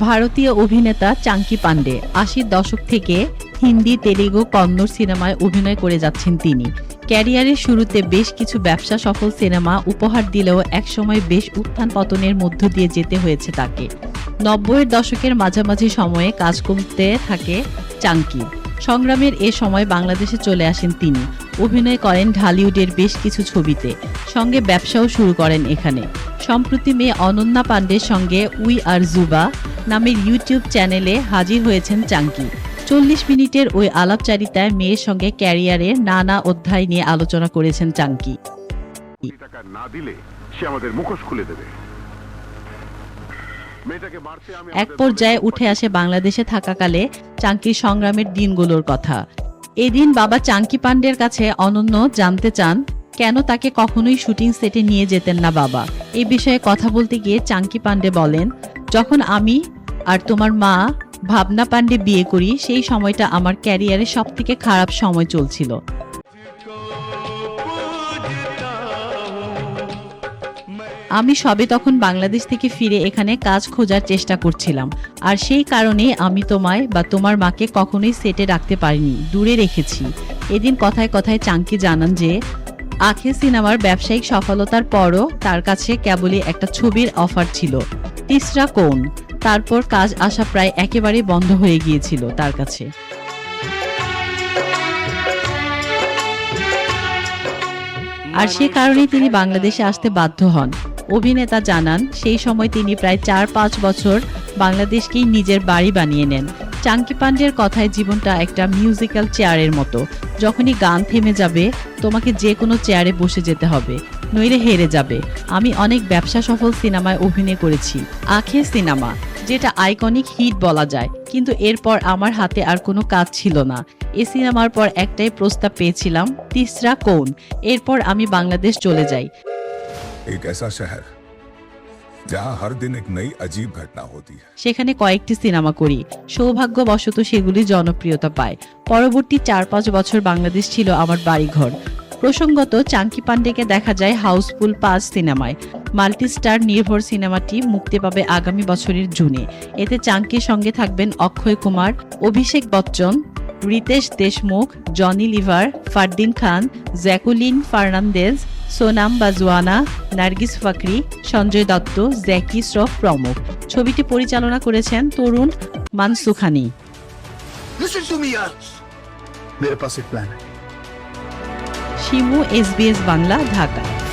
ভারতীয় অভিনেতা চাঙ্কি পান্ডে আশির দশক থেকে হিন্দি, তেলেগু, কন্নড় সিনেমায় অভিনয় করে যাচ্ছেন তিনি। ক্যারিয়ারের শুরুতে বেশ কিছু ব্যবসা সফল সিনেমা উপহার দিলেও একসময় বেশ উত্থান পতনের মধ্য দিয়ে যেতে হয়েছে তাকে। নব্বইয়ের দশকের মাঝামাঝি সময়ে কাজ কমতে থাকে চাঙ্কি। সংগ্রামের এ সময় বাংলাদেশে চলে আসেন তিনি। অভিনয় করেন ঢালিউডের বেশ কিছু ছবিতে। সঙ্গে ব্যবসাও শুরু করেন এখানে। সম্প্রতি মেয়ে অনন্যা পান্ডের সঙ্গে উই আর জুবা নামের ইউটিউব চ্যানেলে হাজির হয়েছেন চাঙ্কি। চল্লিশ মিনিটের ওই আলাপচারিতায় মেয়ের সঙ্গে ক্যারিয়ারের নানা অধ্যায় নিয়ে আলোচনা করেছেন চাঙ্কি। টাকা না দিলে সে আমাদের মুখোশ খুলে দেবে। এক পর্যায়ে উঠে আসে বাংলাদেশে থাকাকালে চাঙ্কির সংগ্রামের দিনগুলোর কথা। এদিন বাবা চাঙ্কি পাণ্ডের কাছে অনন্য জানতে চান, কেন তাকে কখনোই শুটিং সেটে নিয়ে যেতেন না বাবা। এ বিষয়ে কথা বলতে গিয়ে চাঙ্কি পাণ্ডে বলেন, যখন আমি আর তোমার মা ভাবনা পাণ্ডে বিয়ে করি, সেই সময়টা আমার ক্যারিয়ারে সব থেকে খারাপ সময় চলছিল। আমি সবে তখন বাংলাদেশ থেকে ফিরে এখানে কাজ খোঁজার চেষ্টা করছিলাম। আর সেই কারণে আমি তোমায় বা তোমার মাকে কখনোই সেটে রাখতে পারিনি, দূরে রেখেছি। এদিন কথায় কথায় চাঙ্কি জানান যে আখে সিনেমার ব্যবসায়িক সফলতার পরও তার কাছে কেবলই একটা ছবির অফার ছিল। তিসরা কোন? তারপর কাজ আসা প্রায় একেবারেই বন্ধ হয়ে গিয়েছিল তার কাছে। আর সে কারণেই তিনি বাংলাদেশে আসতে বাধ্য হন। অভিনেতা জানান, সেই সময় তিনি প্রায় চার পাঁচ বছর বাংলাদেশকেই নিজের বাড়ি বানিয়ে নেন। চাঙ্কি পান্ডের কথায় জীবনটা একটা মিউজিক্যাল চেয়ারের মতো। যখনই গান থেমে যাবে, তোমাকে যে কোনো চেয়ারে বসে যেতে হবে, নইলে হেরে যাবে। আমি অনেক ব্যবসা সফল সিনেমায় অভিনয় করেছি আখে সিনেমা, যেটা আইকনিক হিট বলা যায়, কিন্তু এরপর আমার হাতে আর কোনো কাজ ছিল না। এ সিনেমার পর একটাই প্রস্তাব পেয়েছিলাম, তিসরা কোন? এরপর আমি বাংলাদেশ চলে যাই। एक ऐसा शहर जहां हर दिन एक नई अजीब घटना होती है সেখানে কয়েকটি সিনেমা করি সৌভাগ্যবশত সেগুলি জনপ্রিয়তা পায় পরবর্তী চার পাঁচ বছর বাংলাদেশ ছিল আমার বাড়িঘর প্রসঙ্গত চাঙ্কি পান্ডেকে দেখা যায় হাউসফুল পাঁচ সিনেমায় মাল্টিস্টার নির্ভর সিনেমাটি মুক্তি পাবে আগামী বছরের জুনে এতে চাঙ্কির সঙ্গে থাকবেন অক্ষয় কুমার অভিষেক বচ্চন রিতেশ দেশমুখ জনি লিভার ফারদিন খান জ্যাকুলিন ফার্নান্দেজ সোনাম বাজওয়ানা নার্গিস ফাকরি সঞ্জয় দত্ত জ্যাকি শ্রফ প্রমুখ। ছবিটি পরিচালনা করেছেন তরুণ মানসুখানি। শিমু এস বাংলা ঢাকা।